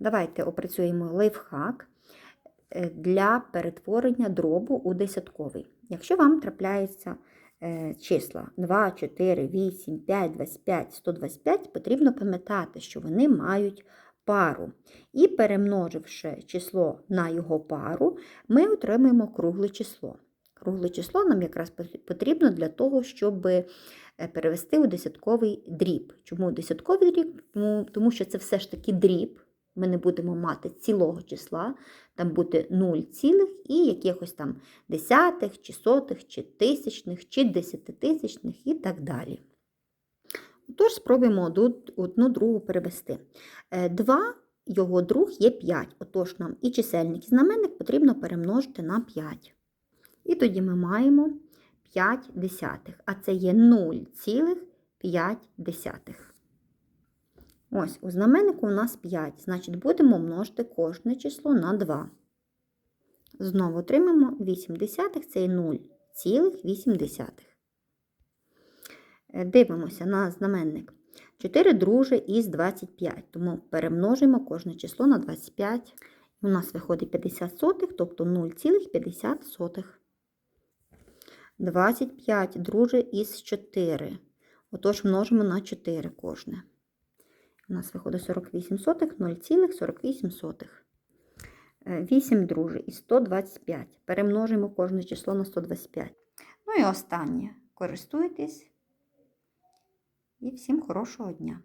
Давайте опрацюємо лайфхак е, для перетворення дробу у десятковий. Якщо вам трапляються е, числа 2, 4, 8, 5, 25, 125, потрібно пам'ятати, що вони мають пару. І перемноживши число на його пару, ми отримаємо кругле число. Кругле число нам якраз потрібно для того, щоб е, перевести у десятковий дріб. Чому десятковий дріб? Тому що це все ж таки дріб. Ми не будемо мати цілого числа, там буде 0 цілих і якихось там десятих, чи сотих, чи тисячних, чи десятитисячних і так далі. Отож, спробуємо одну, другу перевести. 2, його друг є 5. Отож, нам і чисельник, і знаменник потрібно перемножити на 5. І тоді ми маємо 5 десятих, а це є 0,5 десятих. Ось, у знаменнику у нас 5, значить будемо множити кожне число на 2. Знову отримаємо 8 десятих, це є 0,8 десятих. Е, Дивимося на знаменник. 4 друже із 25, тому перемножимо кожне число на 25. У нас виходить 50 сотих, тобто 0,50 сотих. 25 друже із 4. Отож, множимо на 4 кожне. У нас виходить 48 сотих, 0,48 сотих. 8 друже і 125. Перемножимо кожне число на 125. Ну і останнє. Користуйтесь. І всім хорошого дня!